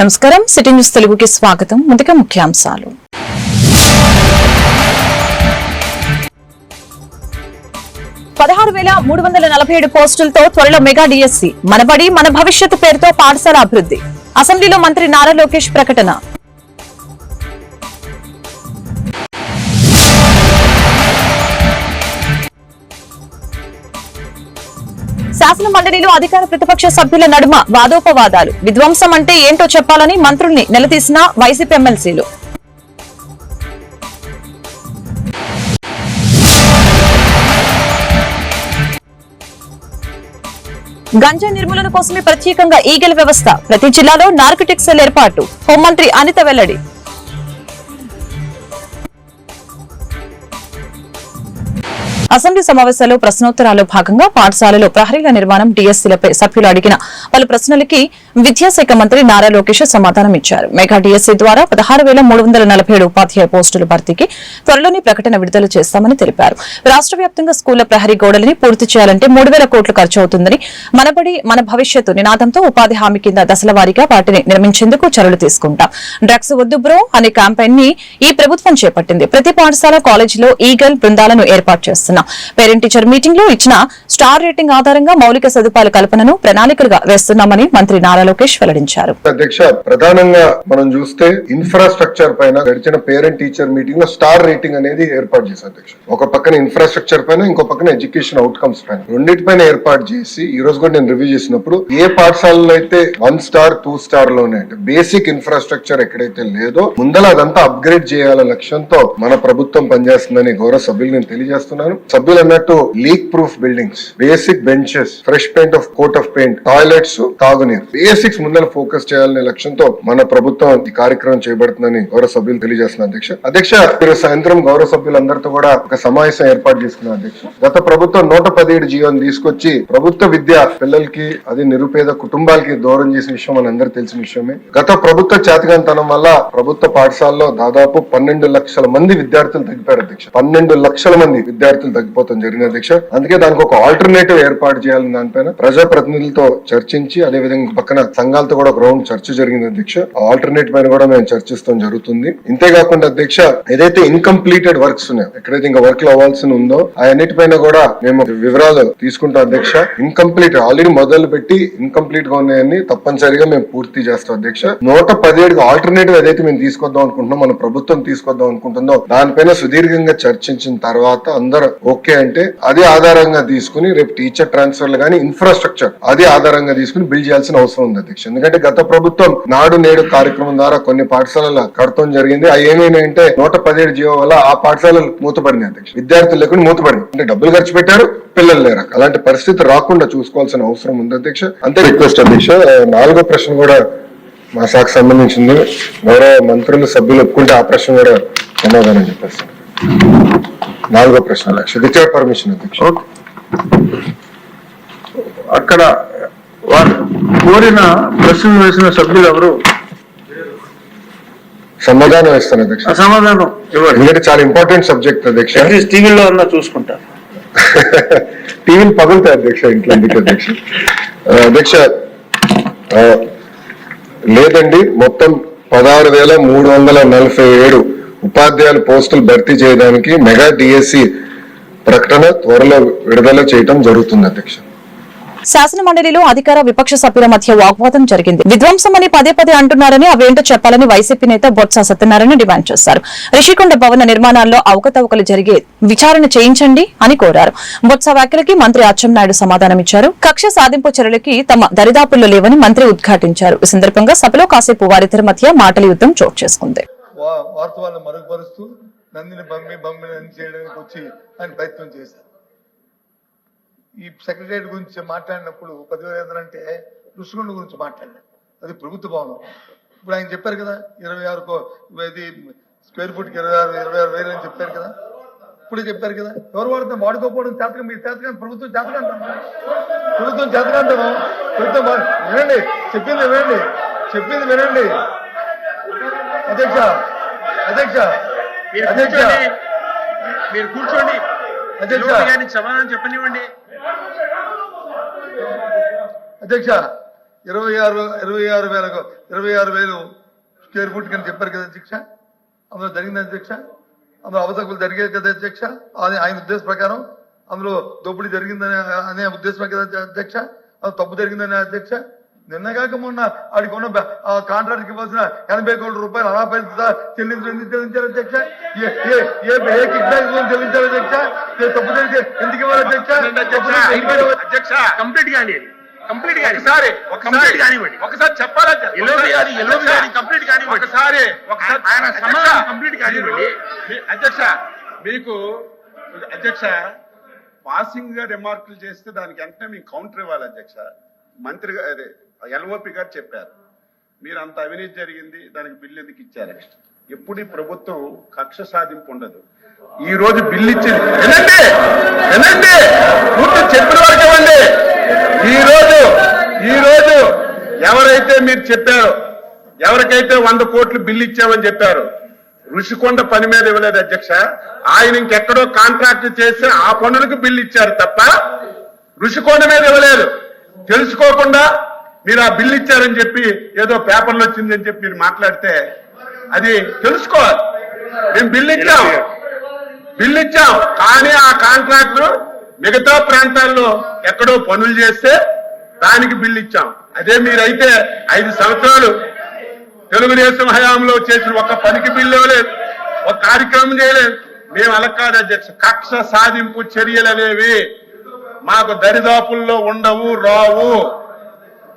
నమస్కారం. City news తెలుగుకి స్వాగతం. ముందుగా ముఖ్యాంశాలు. పదహారు వేల మూడు వందల నలభై ఏడు పోస్టులతో త్వరలో మెగా డిఎస్సి. మనబడి మన భవిష్యత్తు పేరుతో పాఠశాల అభివృద్ధి. అసెంబ్లీలో మంత్రి నారా లోకేష్ ప్రకటన. శాసన మండలిలో అధికార ప్రతిపక్ష సభ్యుల నడుమ వాదోపవాదాలు. విధ్వంసం అంటే ఏంటో చెప్పాలని మంత్రుల్ని నిలదీసిన వైసీపీ ఎమ్మెల్సీలు. గంజా నిర్మూలన కోసమే ప్రత్యేకంగా ఈగల వ్యవస్థ. ప్రతి జిల్లాలో నార్కటిక్ సెల్ ఏర్పాటు. హోంమంత్రి అనిత వెల్లడి. అసెంబ్లీ సమావేశాల్లో ప్రశ్నోత్తరాల్లో భాగంగా పాఠశాలలో ప్రహరీల నిర్మాణం డిఎస్సీలపై సభ్యులు అడిగిన పలు ప్రశ్నలకి విద్యాశాఖ మంత్రి నారా లోకేష్ సమాధానం ఇచ్చారు. మెగా డిఎస్సీ ద్వారా పదహారు వేల మూడు వందల నలభై ఏడు ఉపాధ్యాయ పోస్టుల భర్తీకి త్వరలోనే ప్రకటన విడుదల చేస్తామని తెలిపారు. రాష్ట్ర వ్యాప్తంగా స్కూళ్ళ ప్రహరీ గోడలని పూర్తి చేయాలంటే మూడు వేల కోట్లు ఖర్చు అవుతుందని మనబడి మన భవిష్యత్తు నినాదంతో ఉపాధి హామీ కింద దశల వారీగా వాటిని నిర్మించేందుకు చర్యలు తీసుకుంటాం. డ్రగ్స్ వద్దు బ్రో అనే క్యాంపెయిన్ని ఈ ప్రభుత్వం చేపట్టింది. ప్రతి పాఠశాల కాలేజీలో ఈగల్ బృందాలను ఏర్పాటు చేస్తున్నాం. పేరెంట్ టీచర్ మీటింగ్లో ఇచ్చిన స్టార్ రేటింగ్ ఆధారంగా మౌలిక సదుపాయాల కల్పనను ప్రణాళికలుగా వేస్తున్నామని మంత్రి నారా లోకేష్ వెల్లడించారు. అధ్యక్ష ప్రధానంగా మనం చూస్తే ఇన్ఫ్రాస్ట్రక్చర్ పైన గడిచిన పేరెంట్ టీచర్ మీటింగ్లో స్టార్ రేటింగ్ అనేది ఏర్పాటు చేశారు అధ్యక్ష. ఒక పక్కన ఇన్ఫ్రాస్ట్రక్చర్ పైన ఇంకో పక్కన ఎడ్యుకేషన్ అవుట్కమ్స్ పైన. రెండింటిపైన ఏర్పాటు చేసి ఈ రోజు కూడా నేను రివ్యూ చేసినప్పుడు ఏ పాఠశాలలో అయితే వన్ స్టార్ టూ స్టార్లోనే అంటే బేసిక్ ఇన్ఫ్రాస్ట్రక్చర్ ఎక్కడైతే లేదో ముందల అదంతా అప్గ్రేడ్ చేయాల లక్ష్యంతో మన ప్రభుత్వం పనిచేస్తుందని గౌరవ సభ్యులు నేను తెలియజేస్తున్నాను. సభ్యులు అన్నట్టు leak proof buildings basic benches fresh paint of coat of paint toilets తాగునీరు. బేసిక్స్ ముందర ఫోకస్ చేయాలనే లక్ష్యంతో మన ప్రభుత్వం ఈ కార్యక్రమం చేయబడుతుందని గౌరవ సభ్యులు తెలియజేస్తున్నారు అధ్యక్ష. అధ్యక్ష మీరు సాయంత్రం గౌరవ సభ్యులందరితో కూడా ఒక సమావేశం ఏర్పాటు చేసుకున్నారు అధ్యక్ష. గత ప్రభుత్వం నూట పదిహేడు జీవోని తీసుకొచ్చి ప్రభుత్వ విద్య పిల్లలకి అది నిరుపేద కుటుంబాలకి దూరం చేసిన విషయం మన అందరికి తెలిసిన విషయమే. గత ప్రభుత్వ చేతగాంతనం వల్ల ప్రభుత్వ పాఠశాలలో దాదాపు పన్నెండు లక్షల మంది విద్యార్థులు తగ్గిపోయారు అధ్యక్ష. పన్నెండు లక్షల మంది విద్యార్థులు తగ్గిపోతాం జరిగిన అధ్యక్ష అందుకే దానికి ఒక ఆల్టర్నేటివ్ ఏర్పాటు చేయాలని దానిపైన ప్రజాప్రతినిధులతో చర్చించి అదే విధంగా పక్కన సంఘాలతో కూడా ఒక రౌండ్ చర్చ జరిగింది అధ్యక్ష ఆల్టర్నేట్ పైన కూడా మేము చర్చిస్తాం జరుగుతుంది. ఇంతేకాకుండా అధ్యక్ష ఏదైతే ఇన్కంప్లీటెడ్ వర్క్స్ ఉన్నాయో ఎక్కడైతే ఇంకా వర్క్లో అవ్వాల్సి ఉందో ఆ అన్నిటిపైన కూడా మేము వివరాలు తీసుకుంటాం అధ్యక్ష ఇన్కంప్లీట్ ఆల్రెడీ మొదలు పెట్టి ఇన్కంప్లీట్గా ఉన్నాయని తప్పనిసరిగా మేము పూర్తి చేస్తాం అధ్యక్ష నూట పదిహేడు ఆల్టర్నేటివ్ ఏదైతే మేము తీసుకొద్దాం అనుకుంటున్నాం మన ప్రభుత్వం తీసుకొద్దాం అనుకుంటుందో దానిపైన సుదీర్ఘంగా చర్చించిన తర్వాత అందరూ ఓకే అంటే అదే ఆధారంగా తీసుకుని రేపు టీచర్ ట్రాన్స్ఫర్లు కానీ ఇన్ఫ్రాస్ట్రక్చర్ అదే ఆధారంగా తీసుకుని బిల్డ్ చేయాల్సిన అవసరం ఉంది అధ్యక్ష. ఎందుకంటే గత ప్రభుత్వం నాడు నేడు కార్యక్రమం ద్వారా కొన్ని పాఠశాలల కడతం జరిగింది. అవి ఏమైనాయంటే నూట పదిహేడు జీవో వల్ల ఆ పాఠశాలలు మూతపడినాయి అధ్యక్ష. విద్యార్థులు లేకుండా మూతపడినాయి అంటే డబ్బులు ఖర్చు పెట్టారు పిల్లలు లేరు? అలాంటి పరిస్థితి రాకుండా చూసుకోవాల్సిన అవసరం ఉంది అధ్యక్ష. అంతే రిక్వెస్ట్ అధ్యక్ష నాలుగో ప్రశ్న కూడా మా శాఖకు సంబంధించింది. గౌరవ మంత్రులు సభ్యులు ఒప్పుకుంటే ఆ ప్రశ్న కూడా సమాధానం చెప్పేస్తాను. నాలుగో ప్రశ్న లక్ష్య రిచర్డ్ పర్మిషన్ అధ్యక్ష అక్కడ వారు కోరిన ప్రశ్నలు వేసిన సభ్యులు ఎవరు? సమాధానం ఇస్తాను అధ్యక్ష. సమాధానం ఇవ్వండి. ఎందుకంటే చాలా ఇంపార్టెంట్ సబ్జెక్ట్ అధ్యక్ష. టీవీలో అన్నా చూసుకుంటారు. టీవీలు పగులుతాయి అధ్యక్ష ఇంట్లో ఎందుకు అధ్యక్ష? అధ్యక్ష లేదండి మొత్తం పదహారు వేల మూడు వందల నలభై ఏడు ఉపాధ్యాయుల పోస్టులు భర్తీ చేయడానికి మెగా డిఎస్సి ప్రకటన త్వరలో విడుదల చేయడం జరుగుతుంది అధ్యక్ష. శాసన మండలిలో అధికార విపక్ష సభ్యుల మధ్య వాగ్వాదం జరిగింది. విధ్వంసమని పదే పదే అంటున్నారని అవేంటో చెప్పాలని వైసీపీ నేత బొత్స సత్యనారాయణ డిమాండ్ చేశారు. రిషికొండ భవన నిర్మాణాల్లో అవకతవకలు జరిగే విచారణ చేయించండి అని కోరారు. బొత్స వ్యాఖ్యలకి మంత్రి అచ్చెన్నాయుడు సమాధానమిచ్చారు కక్ష సాధింపు చర్యలకి తమ దరిదాపుల్లో లేవని మంత్రి ఉద్ఘాటించారు. ఈ సందర్భంగా సభలో కాసేపు వారిద్దరి మధ్య మాటల యుద్ధం చోటు చేసుకుంది. వాస్తవాలను మరుగుపరుస్తూ నందిని బమ్మి బమ్మిని అని చేయడానికి వచ్చి ఆయన ప్రయత్నం చేశారు. ఈ సెక్రటరియట్ గురించి మాట్లాడినప్పుడు పదివేల అంటే ఋషికొండ గురించి మాట్లాడారు. అది ప్రభుత్వ భవనం. ఇప్పుడు ఆయన చెప్పారు కదా ఇరవై ఆరు ఇది స్క్వేర్ ఫుట్ ఇరవై ఆరు ఇరవై ఆరు వేలు అని చెప్పారు కదా. ఇప్పుడు చెప్పారు కదా ఎవరు వాడుతాం వాడుకోకపోవడం చేతకం మీరు చేతకం ప్రభుత్వం చేతకంటాం ప్రభుత్వం చేతకంటాము ప్రభుత్వం వినండి చెప్పింది వినండి చెప్పింది వినండి. అధ్యక్ష అధ్యక్ష మీరు కూర్చోండి. మీరు కూర్చోండి. అధ్యక్ష. గారికి సమాధానం చెప్పనివ్వండి. అధ్యక్ష ఇరవై ఆరు ఇరవై ఆరు వేలకు ఇరవై ఆరు వేలు స్క్వేర్ ఫుట్ కింద చెప్పారు కదా అధ్యక్ష? అందులో జరిగింది అధ్యక్ష? అందులో అవతకులు జరిగేది కదా అధ్యక్ష? అది ఆయన ఉద్దేశ ప్రకారం అందులో దోపిడీ జరిగిందనే అనే ఉద్దేశమే కదా అధ్యక్ష? అది తప్పు జరిగిందనే అధ్యక్ష? నిన్న కాక మొన్న ఆడికి ఉన్న ఆ కాంట్రాక్ట్కి ఇవ్వాల్సిన ఎనభై కోట్ల రూపాయలు అలా పైసలు చెల్లించడం ఎందుకు చెల్లించారు అధ్యక్ష ఏ కిక్ బ్యాక్ చెల్లించారు అధ్యక్ష తప్పు జరిగితే ఎందుకు ఇవ్వాలి అధ్యక్ష? అధ్యక్ష. కంప్లీట్ కానీ కంప్లీట్ కానీ ఒకసారి కానివ్వండి ఒకసారి చెప్పాలా? గారి కంప్లీట్ కానివ్వండి ఒకసారి ఒకసారి ఆయన సమాధానం కంప్లీట్ కానివ్వండి అధ్యక్ష మీకు అధ్యక్ష పాసింగ్గా రిమార్కులు చేస్తే దానికి వెంటనే మీకు కౌంటర్ ఇవ్వాలి అధ్యక్ష. మంత్రి అదే ఎల్ఓపి గారు చెప్పారు మీరు అంత అవినీతి జరిగింది దానికి బిల్లు ఎందుకు ఇచ్చారు? ఎప్పుడు ఈ ప్రభుత్వం కక్ష సాధింపు ఉండదు. ఈ రోజు బిల్లు ఇచ్చింది. వినండి వినండి పూర్తి చెప్పిన వరకు ఇవ్వండి. ఈ రోజు ఈ రోజు ఎవరైతే మీరు చెప్పారో ఎవరికైతే వంద కోట్లు బిల్లు ఇచ్చామని చెప్పారు ఋషికొండ పని మీద ఇవ్వలేదు అధ్యక్ష. ఆయన ఇంకెక్కడో కాంట్రాక్ట్ చేస్తే ఆ పనులకు బిల్లు ఇచ్చారు తప్ప ఋషికొండ మీద ఇవ్వలేదు. తెలుసుకోకుండా మీరు ఆ బిల్ ఇచ్చారని చెప్పి ఏదో పేపర్లో వచ్చిందని చెప్పి మీరు మాట్లాడితే అది తెలుసుకోవాలి. మేము బిల్లు ఇచ్చాం. బిల్ ఇచ్చాం. కానీ ఆ కాంట్రాక్టర్ మిగతా ప్రాంతాల్లో ఎక్కడో పనులు చేస్తే దానికి బిల్ ఇచ్చాం. అదే మీరైతే ఐదు సంవత్సరాలు తెలుగుదేశం హయాంలో చేసిన ఒక్క పనికి బిల్ ఇవ్వలేదు. ఒక కార్యక్రమం చేయలేదు. మేము అలక్కాడ అధ్యక్ష కక్ష సాధింపు చర్యలు అనేవి మాకు దరిదాపుల్లో ఉండవు రావు.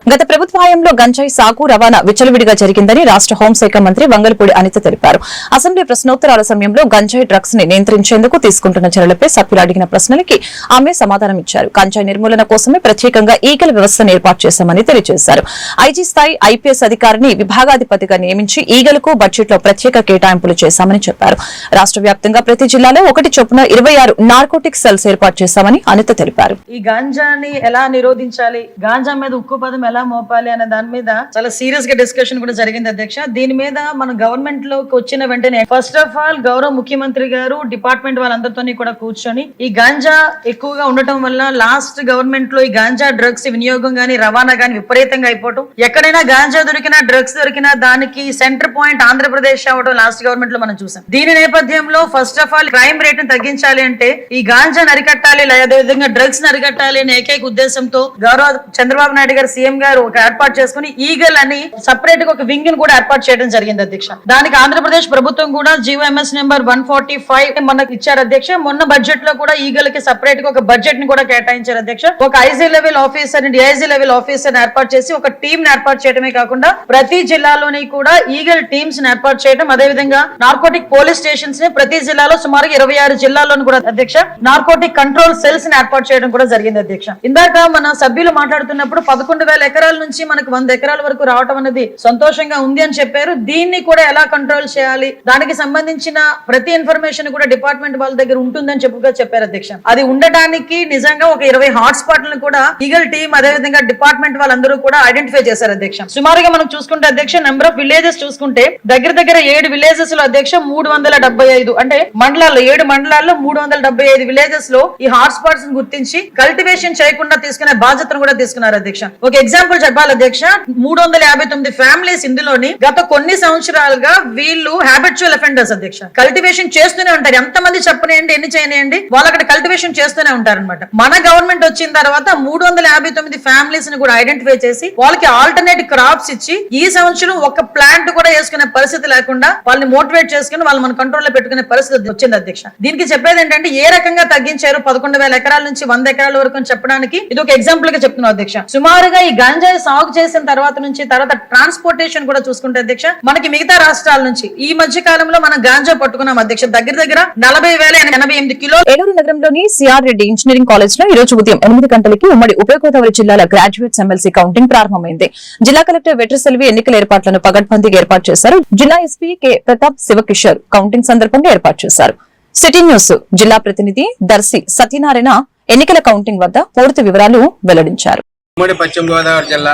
గత ప్రభుత్వ హయాంలో గంజాయి సాగు రవాణా విచ్చలవిడిగా జరిగిందని రాష్ట హోంశాఖ మంత్రి వంగలపూడి అనిత తెలిపారు. అసెంబ్లీ ప్రశ్నోత్తరాల సమయంలో గంజాయి డ్రగ్స్ని నియంత్రించేందుకు తీసుకుంటున్న చర్యలపై సభ్యులు అడిగిన ప్రశ్నలకి ఆమె సమాధానం ఇచ్చారు. గంజాయి నిర్మూలన కోసమే ప్రత్యేకంగా ఈగల వ్యవస్థను ఏర్పాటు చేశామని తెలియజేశారు. ఐజీ స్థాయి ఐపీఎస్ అధికారిని విభాగాధిపతిగా నియమించి ఈగలకు బడ్జెట్లో ప్రత్యేక కేటాయింపులు చేశామని చెప్పారు. రాష్ట వ్యాప్తంగా ప్రతి జిల్లాలో ఒకటి చొప్పున ఇరవై ఆరు నార్కోటిక్ సెల్స్ ఏర్పాటు చేశామని అనిత తెలిపారు. ఈ గాంజాని ఎలా నిరోధించాలి? గాంజా మీద ఉక్కు పదం ఎలా మోపాలి అనే దాని మీద చాలా సీరియస్గా డిస్కషన్ కూడా జరిగింది అధ్యక్ష. దీని మీద మన గవర్నమెంట్లోకి వచ్చిన వెంటనే ఫస్ట్ ఆఫ్ ఆల్ గౌరవ ముఖ్యమంత్రి గారు డిపార్ట్మెంట్ వాళ్ళందరితో కూడా కూర్చొని ఈ గాంజా ఎక్కువగా ఉండటం వల్ల లాస్ట్ గవర్నమెంట్లో ఈ గాంజా డ్రగ్స్ వినియోగం గానీ రవాణా గానీ విపరీతంగా అయిపోవటం. ఎక్కడైనా గాంజా దొరికినా డ్రగ్స్ దొరికినా దానికి సెంటర్ పాయింట్ ఆంధ్రప్రదేశ్ అవడం లాస్ట్ గవర్నమెంట్లో మనం చూసాం. దీని నేపథ్యంలో ఫస్ట్ ఆఫ్ ఆల్ క్రైమ్ రేట్ని తగ్గించాలి అంటే ఈ గాంజాను అరికట్టాలి లేదా అదేవిధంగా డ్రగ్స్ని అరికట్టాలి అనే ఏకైక ఉద్దేశంతో గౌరవ చంద్రబాబు నాయుడు గారు సీఎం గారు ఒక ఏర్పాటు చేసుకుని ఈగల్ అని సపరేట్గా ఒక వింగ్ని కూడా ఏర్పాటు చేయడం జరిగింది అధ్యక్ష. దానికి ఆంధ్రప్రదేశ్ ప్రభుత్వం కూడా GO MS number one forty five మనకు ఇచ్చారు అధ్యక్ష. మొన్న బడ్జెట్లో కూడా ఈగల్కి సపరేట్గా ఒక బడ్జెట్ని కూడా కేటాయించారు అధ్యక్ష. ఒక IG level officer DIG level officer ఏర్పాటు చేసి ఒక టీమ్ ఏర్పాటు చేయడమే కాకుండా ప్రతి జిల్లాలోని కూడా ఈగల్ టీమ్స్ని ఏర్పాటు చేయడం అదేవిధంగా నార్కోటిక్ పోలీస్ స్టేషన్స్ని ప్రతి జిల్లాలో సుమారుగా ఇరవై ఆరు జిల్లాల్లోని కూడా అధ్యక్ష నార్కోటిక్ కంట్రోల్ సెల్స్ని ఏర్పాటు చేయడం కూడా జరిగింది అధ్యక్ష. ఇందాక మన సభ్యులు మాట్లాడుతున్నప్పుడు పదకొండు వేల ఎకరాల నుంచి మనకు వంద ఎకరాల వరకు రావటం అనేది సంతోషంగా ఉంది అని చెప్పారు. దీన్ని కూడా ఎలా కంట్రోల్ చేయాలి? దానికి సంబంధించిన ప్రతి ఇన్ఫర్మేషన్ కూడా డిపార్ట్మెంట్ వాళ్ళ దగ్గర ఉంటుందని చెప్పుగా చెప్పారు అధ్యక్ష. అది ఉండటానికి నిజంగా ఒక ఇరవై హాట్ స్పాట్లను కూడా ఈగల్ టీమ్ అదే విధంగా డిపార్ట్మెంట్ వాళ్ళందరూ కూడా ఐడెంటిఫై చేశారు అధ్యక్ష. సుమారుగా మనం చూసుకుంటే అధ్యక్ష నెంబర్ ఆఫ్ విలేజెస్ చూసుకుంటే దగ్గర దగ్గర ఏడు విలేజెస్లో అధ్యక్ష మూడు వందల డెబ్బై ఐదు. అంటే మండలాల్లో ఏడు మండలాల్లో మూడు వందల డెబ్బై ఐదు విలేజెస్లో ఈ హాట్ స్పాట్స్ గుర్తించి కల్టివేషన్ చేయకుండా తీసుకునే బాధ్యతను కూడా తీసుకున్నారు అధ్యక్ష. ఒక ఎగ్జామ్ ఎగ్జాంపుల్ చెప్పాలి అధ్యక్ష. మూడు వందల యాభై తొమ్మిది ఫ్యామిలీస్ ఇందులోని గత కొన్ని సంవత్సరాలుగా వీళ్ళు హ్యాబిచువల్ అఫెండర్స్ అధ్యక్ష. కల్టివేషన్ చేస్తూనే ఉంటారు. ఎంత మంది చెప్పనేయండి ఎన్ని చేయనియండి వాళ్ళు అక్కడ కల్టివేషన్ చేస్తూనే ఉంటారు అనమాట మన గవర్నమెంట్ వచ్చిన తర్వాత మూడు వందల యాభై తొమ్మిది ఫ్యామిలీస్ని కూడా ఐడెంటిఫై చేసి వాళ్ళకి ఆల్టర్నేట్ క్రాప్స్ ఇచ్చి ఈ సంవత్సరం ఒక ప్లాంట్ కూడా వేసుకునే పరిస్థితి లేకుండా వాళ్ళని మోటివేట్ చేసుకుని వాళ్ళు మన కంట్రోల్లో పెట్టుకునే పరిస్థితి వచ్చింది అధ్యక్ష. దీనికి చెప్పేది ఏంటంటే ఏ రకంగా తగ్గించారు? పదకొండు వేల ఎకరాల నుంచి వంద ఎకరాల వరకు చెప్పడానికి ఇది ఒక ఎగ్జాంపుల్గా చెప్తున్నాం అధ్యక్ష. సుమారుగా ఈ గంజాయి సాగు చేసిన తర్వాత నుంచి తర్వాత ట్రాన్స్పోర్టేషన్ కూడా చూసుకుంటే అధ్యక్ష మనకి మిగతా రాష్ట్రాల నుంచి ఈ మధ్య కాలంలో మనం గాంజా పట్టుకున్నాం అధ్యక్ష. దగ్గర దగ్గర నలభై వేల ఎనభై ఎనిమిది కిలో ఏలూరు నగరంలోని సిఆర్ రెడ్డి ఇంజనీరింగ్ కాలేజ్లో ఈ రోజు ఉదయం ఎనిమిది గంటలకి ఉమ్మడి ఉభయ గోదావరి జిల్లాల గ్రాడ్యుయేట్స్ ఎమ్మెల్సీ కౌంటింగ్ ప్రారంభమైంది. జిల్లా కలెక్టర్ వెట్రసెల్వి ఎన్నికల ఏర్పాట్లను పగడ్బందీగా ఏర్పాటు చేశారు. జిల్లా SP K Pratap Sivakishore counting సందర్భంగా ఏర్పాటు చేశారు. సిటీ న్యూస్ జిల్లా ప్రతినిధి దర్శి సత్యనారాయణ ఎన్నికల కౌంటింగ్ వద్ద పూర్తి వివరాలు వెల్లడించారు. ఉమ్మడి పశ్చిమ గోదావరి జిల్లా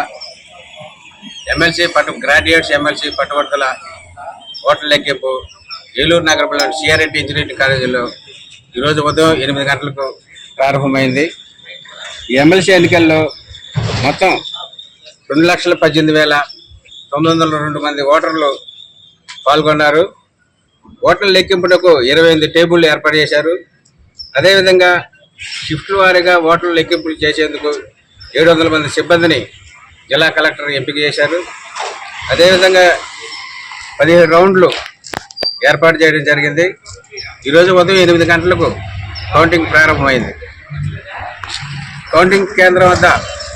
ఎమ్మెల్సీ పట్టు గ్రాడ్యుయేట్స్ ఎమ్మెల్సీ పట్టుబడుతుల ఓట్ల లెక్కింపు ఏలూరు నగరంలోని సిఆర్ఎడ్డి ఇంజనీరింగ్ కాలేజీలో ఈరోజు ఉదయం ఎనిమిది గంటలకు ప్రారంభమైంది. ఈ ఎమ్మెల్సీ ఎన్నికల్లో మొత్తం రెండు లక్షల పద్దెనిమిది వేల తొమ్మిది వందల రెండు మంది ఓటర్లు పాల్గొన్నారు. ఓట్ల లెక్కింపునకు ఇరవై ఎనిమిది టేబుల్ ఏర్పాటు చేశారు. అదేవిధంగా షిఫ్ట్ల వారీగా ఓట్ల లెక్కింపులు చేసేందుకు ఏడు వందల మంది సిబ్బందిని జిల్లా కలెక్టర్ ఎంపిక చేశారు. అదేవిధంగా పదిహేడు రౌండ్లు ఏర్పాటు చేయడం జరిగింది. ఈరోజు ఉదయం ఎనిమిది గంటలకు కౌంటింగ్ ప్రారంభమైంది. కౌంటింగ్ కేంద్రం వద్ద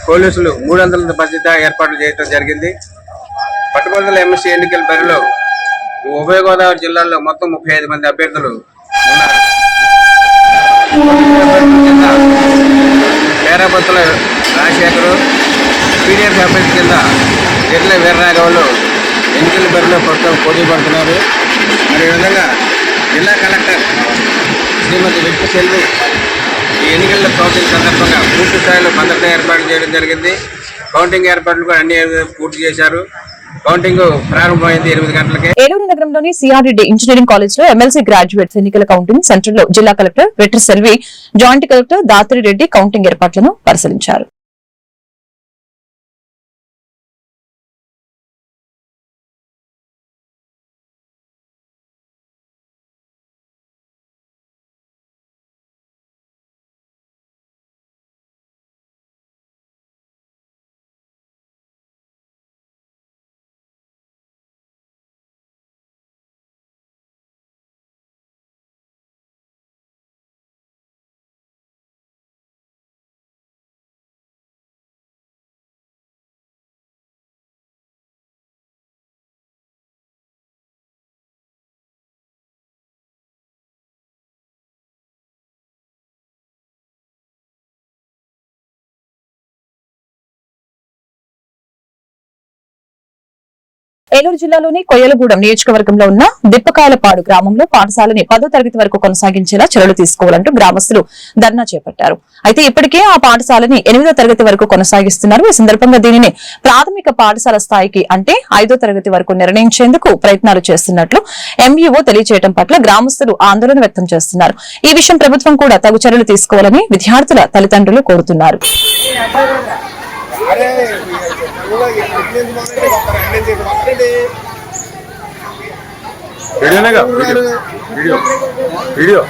పోలీసులు మూడు వందల భద్రత ఏర్పాట్లు చేయడం జరిగింది. పట్టుబడుల ఎంఎస్సీ ఎన్నికల బరిలో ఉభయ గోదావరి జిల్లాలో మొత్తం ముప్పై ఐదు మంది అభ్యర్థులు ఉన్నారు. పేరాపత్తుల రాజశేఖరు పీడిఎఫ్ అభ్యర్థి కింద ఎడ్ల వీరరాఘవులు ఎన్నికల బరిలో ప్రస్తుతం పోటీ పడుతున్నారు. మరి ఈ విధంగా జిల్లా కలెక్టర్ శ్రీమతి వెంకట సెల్వి ఈ ఎన్నికల్లో కౌంటింగ్ సందర్భంగా పూర్తి స్థాయిలో భద్రత ఏర్పాటు చేయడం జరిగింది. కౌంటింగ్ ఏర్పాట్లు కూడా అన్ని పూర్తి చేశారు. కౌంటింగ్ ప్రారంభమైంది ఎనిమిది గంటలకే. ఏలూరు నగరంలోని సిఆర్రెడ్డి ఇంజనీరింగ్ కాలేజ్లో ఎమ్మెల్సీ గ్రాడ్యుయేట్స్ ఎన్నికల కౌంటింగ్ సెంటర్లో జిల్లా collector Vetri Selvi joint collector Dhatri Reddy counting ఏర్పాట్లను పరిశీలించారు. ఏలూరు జిల్లాలోని కొయ్యలగూడెం నియోజకవర్గంలో ఉన్న దిప్పకాయలపాడు గ్రామంలో పాఠశాలని పదో తరగతి వరకు కొనసాగించేలా చర్యలు తీసుకోవాలంటూ గ్రామస్తులు ధర్నా చేపట్టారు. అయితే ఇప్పటికే ఆ పాఠశాలని ఎనిమిదో తరగతి వరకు కొనసాగిస్తున్నారు. ఈ సందర్భంగా దీనిని ప్రాథమిక పాఠశాల స్థాయికి అంటే ఐదో తరగతి వరకు నిర్ణయించేందుకు ప్రయత్నాలు చేస్తున్నట్లు ఎంఈఓ తెలియజేయడం పట్ల గ్రామస్తులు ఆందోళన వ్యక్తం చేస్తున్నారు. ఈ విషయం ప్రభుత్వం కూడా తగు చర్యలు తీసుకోవాలని విద్యార్థుల తల్లిదండ్రులు కోరుతున్నారు. वीडियो लेगा वीडियो वीडियो वीडियो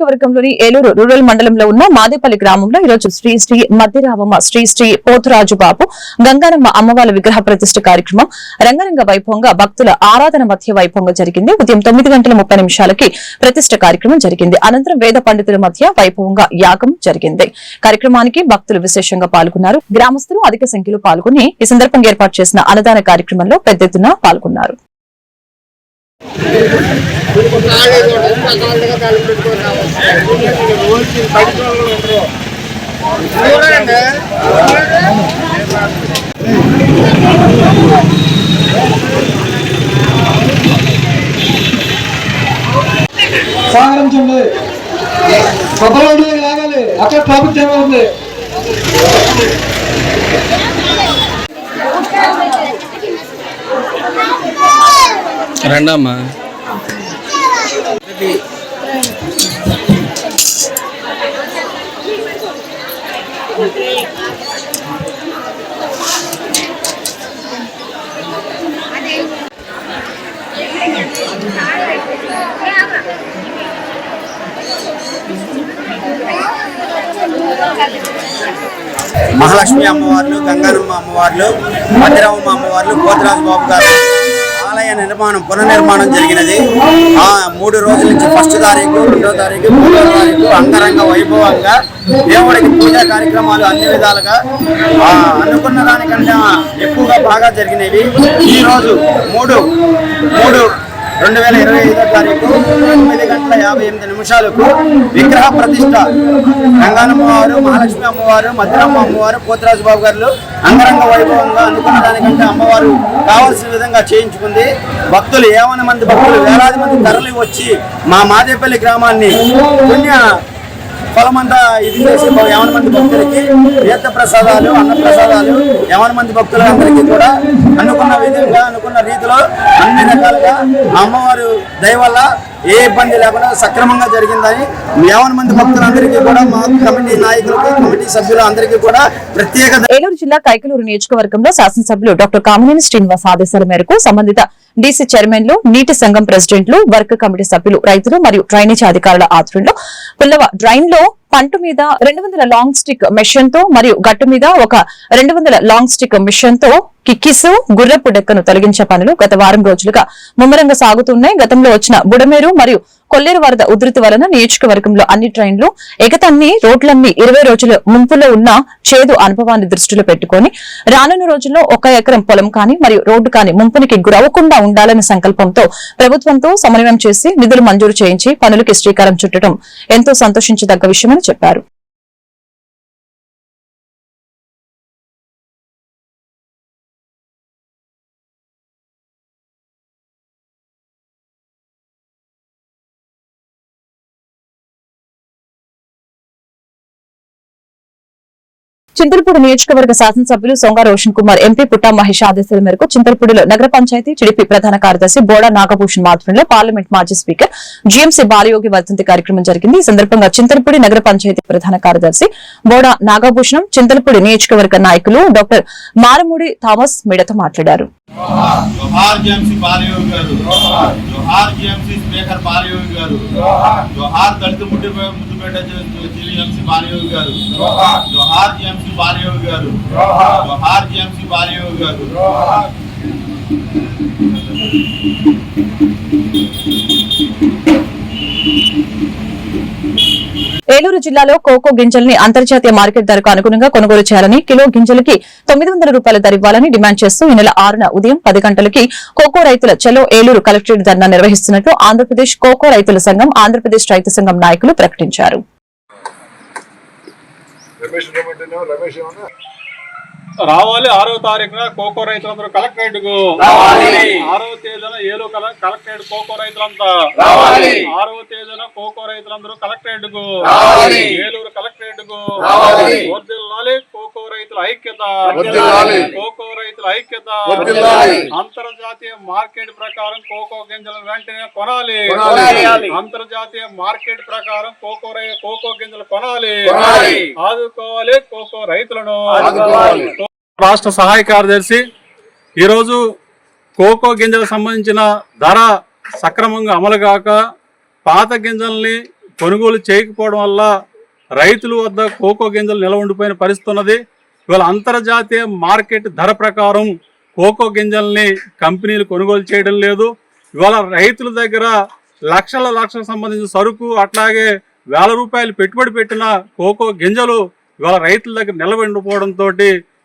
నియోజకవర్గంలోని ఏలూరు రూరల్ మండలంలో ఉన్న మాదేపల్లి గ్రామంలో ఈరోజు శ్రీ శ్రీ మధ్యరావమ్మ శ్రీ శ్రీ పోతురాజు బాబు గంగారమ్మ అమ్మవార్ల విగ్రహ ప్రతిష్ట కార్యక్రమం రంగరంగ వైభవంగా భక్తుల ఆరాధన మధ్య వైభవంగా జరిగింది. ఉదయం తొమ్మిది గంటల ముప్పై నిమిషాలకి ప్రతిష్ట కార్యక్రమం జరిగింది. అనంతరం వేద పండితుల మధ్య వైభవంగా యాగం జరిగింది. కార్యక్రమానికి భక్తులు విశేషంగా పాల్గొన్నారు. గ్రామస్తులు అధిక సంఖ్యలో పాల్గొని ఈ సందర్భంగా ఏర్పాటు చేసిన అన్నదాన కార్యక్రమంలో పెద్ద ఎత్తున పాల్గొన్నారు. సహకరించండి. కొత్తలో లాగాలి. అక్కడ ట్రాఫిక్ జామ్ అవుతుంది రండమ్మా. మహాలక్ష్మి అమ్మవార్లు గంగానమ్మ అమ్మవార్లు భద్రమ్మ అమ్మవార్లు కోతరాజు బాబు గారు. నిర్మాణం పునర్నిర్మాణం జరిగినది. ఆ మూడు రోజుల నుంచి ఫస్ట్ తారీఖు రెండో తారీఖు మూడో తారీఖు అంగరంగ వైభవంగా దేవుడికి పూజా కార్యక్రమాలు అన్ని విధాలుగా అనుకున్న దానికంటే ఎక్కువగా బాగా జరిగినవి. ఈ రోజు మూడు మూడు రెండు వేల ఇరవై ఐదో తారీఖు తొమ్మిది గంటల యాభై ఎనిమిది నిమిషాలకు విగ్రహ ప్రతిష్ట. రంగానమ్మవారు మహాలక్ష్మి అమ్మవారు మధురమ్మ అమ్మవారు పోతరాజు బాబు గారు అంగరంగ వైభవంగా అనుకున్న దానికంటే అమ్మవారు కావాల్సిన విధంగా చేయించుకుంది. భక్తులు ఏమైనా మంది భక్తులు వేలాది మంది తరలి వచ్చి మా మాదేపల్లి గ్రామాన్ని పుణ్య ఫలమంతా ఇది చేసి యవన మంది భక్తులకి తీర్థ ప్రసాదాలు అన్న ప్రసాదాలు యవన మంది భక్తులందరికీ కూడా అనుకున్న విధంగా అనుకున్న రీతిలో అన్ని రకాలుగా అమ్మవారు దయ వల్ల ఏ ఇబ్బంది లేకుండా సక్రమంగా జరిగిందని యవన మంది భక్తులందరికీ కూడా మా కమిటీ నాయకులకు కమిటీ సభ్యులు అందరికీ కూడా ప్రత్యేక ఏలూరు జిల్లా కైకలూరు నియోజకవర్గంలో శాసనసభ్యులు డాక్టర్ కామినేని శ్రీనివాస్ ఆదేశాల మేరకు సంబంధిత డీసీ చైర్మన్లు నీటి సంఘం ప్రెసిడెంట్లు వర్క్ కమిటీ సభ్యులు రైతులు మరియు డ్రైనేజీ అధికారుల ఆధ్వర్యంలో పిల్లవ డ్రైన్లో పంట మీద రెండు వందల లాంగ్ స్టిక్ మెషిన్తో మరియు గట్టు మీద ఒక రెండు వందల లాంగ్ స్టిక్ మిషన్తో కిక్కిస్ గుర్రపు డెక్కను తొలగించే పనులు గత వారం రోజులుగా ముమ్మరంగా సాగుతున్నాయి. గతంలో వచ్చిన బుడమేరు మరియు కొల్లేరు వరద ఉధృతి వలన నియోజకవర్గంలో అన్ని ట్రైన్లు ఎగతన్ని రోడ్లన్నీ ఇరవై రోజుల ముంపులో ఉన్న చేదు అనుభవాన్ని దృష్టిలో పెట్టుకుని రానున్న రోజుల్లో ఒక ఎకరం పొలం కాని మరియు రోడ్డు కాని ముంపునికి గురవకుండా ఉండాలనే సంకల్పంతో ప్రభుత్వంతో సమన్వయం చేసి నిధులు మంజూరు చేయించి పనులకి శ్రీకారం చుట్టడం ఎంతో సంతోషించదగ్గ విషయమని చెప్పారు. చింతలపూడి నియోజకవర్గ శాసనసభ్యులు సొంగ రోషన్ కుమార్ ఎంపీ పుట్టా మహేష్ ఆదేశాల మేరకు చింతలపూడిలో నగర పంచాయతీ టీడీపీ ప్రధాన కార్యదర్శి బోడా నాగభూషణ్ మాధ్వర్యంలో పార్లమెంట్ మాజీ స్పీకర్ జీఎంసీ బాలయోగి వర్ధంతి కార్యక్రమం జరిగింది. ఈ సందర్భంగా చింతలపూడి నగర పంచాయతీ ప్రధాన కార్యదర్శి బోడా నాగభూషణం చింతలపూడి నియోజకవర్గ నాయకులు డాక్టర్ మారమూడి థామస్ మిడత మాట్లాడారు. జోహార్ జిఎంసీ బాలయోగి గారు జోహార్ జిఎంసీ స్పీకర్ బాలయోగి గారు జోహార్ దళిత ముద్దుపేట జిఎంసీ బాలయోగి గారు జోహార్ జిఎంసీ బాలయోగి గారు. జోహార్ జిఎంసీ బాలయోగి గారు. ఏలూరు జిల్లాలో కోకో గింజల్ని అంతర్జాతీయ మార్కెట్ ధరకు అనుగుణంగా కొనుగోలు చేయాలని కిలో గింజలకి తొమ్మిది వందల రూపాయల ధర ఇవ్వాలని డిమాండ్ చేస్తూ ఈ నెల ఆరున ఉదయం పది గంటలకి కోకో రైతుల చలో ఏలూరు కలెక్టరేట్ ధర్నా నిర్వహిస్తున్నట్లు ఆంధ్రప్రదేశ్ కోకో రైతుల సంఘం ఆంధ్రప్రదేశ్ రైతు సంఘం నాయకులు ప్రకటించారు. రమేష్ రమేష్ ఏమన్నా రావాలి. ఆరో తారీఖున కోకో రైతులందరూ కలెక్టరేట్కు ఆరో తేదీన ఏలో కల- కలెక్టరేట్ కోకో రైతులంతా. ఆరో తేదీన కోకో రైతులందరూ కలెక్టరేట్కు ఏలూరు కలెక్టరేట్కు కోకో రైతుల ఐక్యత. కోకో రైతుల ఐక్యత. అంతర్జాతీయ మార్కెట్ ప్రకారం కోకో గింజలను వెంటనే కొనాలి. అంతర్జాతీయ మార్కెట్ ప్రకారం కోకో కోకో గింజలు కొనాలి. ఆదుకోవాలి కోకో రైతులను. రాష్ట్ర సహాయ కార్యదర్శి ఈరోజు కోకో గింజలకు సంబంధించిన ధర సక్రమంగా అమలు కాక పాత గింజల్ని కొనుగోలు చేయకపోవడం వల్ల రైతుల వద్ద కోకో గింజలు నిల్వ ఉండిపోయిన పరిస్థితి ఉన్నది. ఇవాళ అంతర్జాతీయ మార్కెట్ ధర ప్రకారం కోకో గింజల్ని కంపెనీలు కొనుగోలు చేయడం లేదు. ఇవాళ రైతుల దగ్గర లక్షల లక్షలకు సంబంధించిన సరుకు అట్లాగే వేల రూపాయలు పెట్టుబడి పెట్టిన కోకో గింజలు ఇవాళ రైతుల దగ్గర నిలబడిపోవడంతో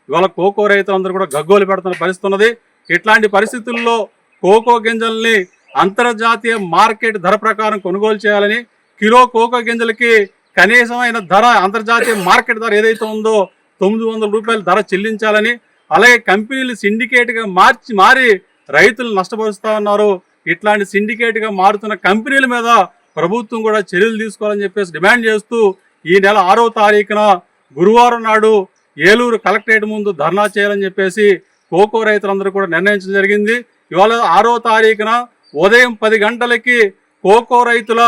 ఇవాళ కోకో రైతులందరూ కూడా గగ్గోలు పెడుతున్న పరిస్థితి ఉన్నది. ఇట్లాంటి పరిస్థితుల్లో కోకో గింజల్ని అంతర్జాతీయ మార్కెట్ ధర ప్రకారం కొనుగోలు చేయాలని కిలో కోకో గింజలకి కనీసమైన ధర అంతర్జాతీయ మార్కెట్ ధర ఏదైతే ఉందో తొమ్మిది వందల రూపాయల ధర చెల్లించాలని అలాగే కంపెనీలు సిండికేట్గా మార్చి మారి రైతులు నష్టపరుస్తూ ఉన్నారు. ఇట్లాంటి సిండికేట్గా మారుతున్న కంపెనీల మీద ప్రభుత్వం కూడా చర్యలు తీసుకోవాలని చెప్పేసి డిమాండ్ చేస్తూ ఈ నెల ఆరో తారీఖున గురువారం నాడు ఏలూరు కలెక్టరేట్ ముందు ధర్నా చేయాలని చెప్పేసి కోకో రైతులందరూ కూడా నిర్ణయించడం జరిగింది. ఇవాళ ఆరో తారీఖున ఉదయం పది గంటలకి కోకో రైతుల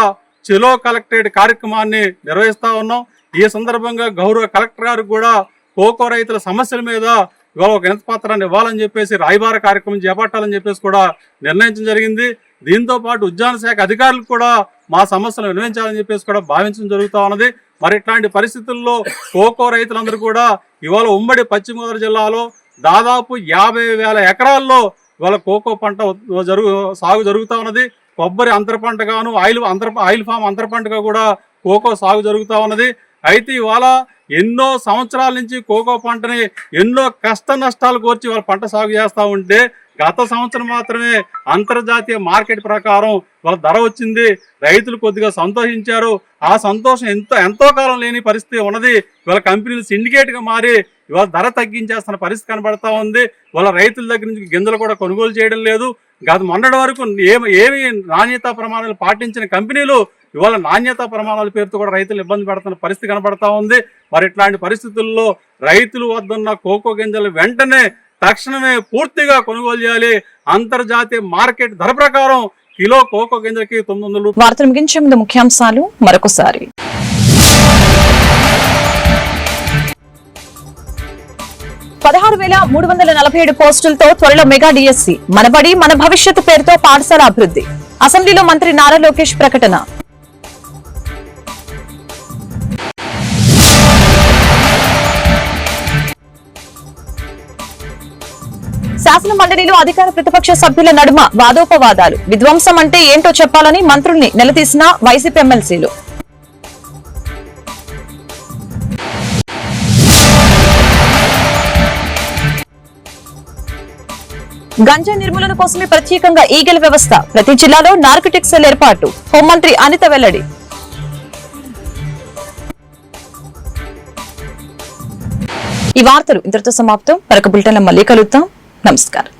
చెలో కలెక్టరేట్ కార్యక్రమాన్ని నిర్వహిస్తా ఉన్నాం. ఈ సందర్భంగా గౌరవ కలెక్టర్ గారు కూడా కోకో రైతుల సమస్యల మీద ఇవాళ ఒక వినతి పత్రాన్ని ఇవ్వాలని చెప్పేసి రాయబార కార్యక్రమం చేపట్టాలని చెప్పేసి కూడా నిర్ణయించడం జరిగింది. దీంతో పాటు ఉద్యాన శాఖ అధికారులు కూడా మా సమస్యలను వినిపించాలని చెప్పేసి కూడా భావించడం జరుగుతూ ఉన్నది. మరి ఇట్లాంటి పరిస్థితుల్లో కోకో రైతులందరూ కూడా ఇవాళ ఉమ్మడి పశ్చిమ గోదావరి జిల్లాలో దాదాపు యాభై వేల ఎకరాల్లో ఇవాళ కోకో పంట జరుగు సాగు జరుగుతా ఉన్నది. కొబ్బరి అంతర పంటగాను ఆయిల్ అంతర ఆయిల్ ఫామ్ అంతర పంటగా కూడా కోకో సాగు జరుగుతా ఉన్నది. అయితే ఇవాళ ఎన్నో సంవత్సరాల నుంచి కోకో పంటని ఎన్నో కష్ట నష్టాలు కోర్చి వాళ్ళ పంట సాగు చేస్తూ ఉంటే గత సంవత్సరం మాత్రమే అంతర్జాతీయ మార్కెట్ ప్రకారం వాళ్ళ ధర వచ్చింది. రైతులు కొద్దిగా సంతోషించారు. ఆ సంతోషం ఎంతో ఎంతో కాలం లేని పరిస్థితి ఉన్నది. ఇవాళ కంపెనీలు సిండికేట్గా మారి ఇవాళ ధర తగ్గించేస్తున్న పరిస్థితి కనబడతా ఉంది. వాళ్ళ రైతుల దగ్గర నుంచి గింజలు కూడా కొనుగోలు చేయడం లేదు. గత మొన్నటి వరకు ఏమి ఏమి నాణ్యతా ప్రమాణాలు పాటించిన కంపెనీలు ఇవాళ నాణ్యతా ప్రమాణాల పేరుతో కూడా రైతులు ఇబ్బంది పడుతున్న పరిస్థితి కనబడతా ఉంది. మరి ఇట్లాంటి పరిస్థితుల్లో రైతులు వద్దన్న కోకో గింజలు వెంటనే తక్షణమే పూర్తిగా కొనుగోలు చేయాలి. అంతర్జాతీయ మార్కెట్ ధర ప్రకారం కిలో కోకో గింజకి తొమ్మిది వందలు. వార్తలు ముగించే ముందు ముఖ్యాంశాలు మరొకసారి. పదహారు వేల మూడు వందల నలభై ఏడు పోస్టులతో త్వరలో మెగా డిఎస్సి. మనబడి మన భవిష్యత్తు పేరుతో పాఠశాల అభివృద్ధి. అసెంబ్లీలో మంత్రి నారా లోకేష్ ప్రకటన. శాసన మండలిలో అధికార ప్రతిపక్ష సభ్యుల నడుమ వాదోపవాదాలు. విధ్వంసం అంటే ఏంటో చెప్పాలని మంత్రుల్ని నిలదీసిన వైసీపీ ఎమ్మెల్సీలు. గంజా నిర్మూలన కోసమే ప్రత్యేకంగా ఈగల వ్యవస్థ. ప్రతి జిల్లాలో నార్కటిక్ సెల్ ఏర్పాటు. హోంమంత్రి అనిత వెల్లడి. ఈ వార్తలు ఇంతటితో సమాప్తం. మరొక బులెటిన్లో మళ్ళీ కలుద్దాం. నమస్కారం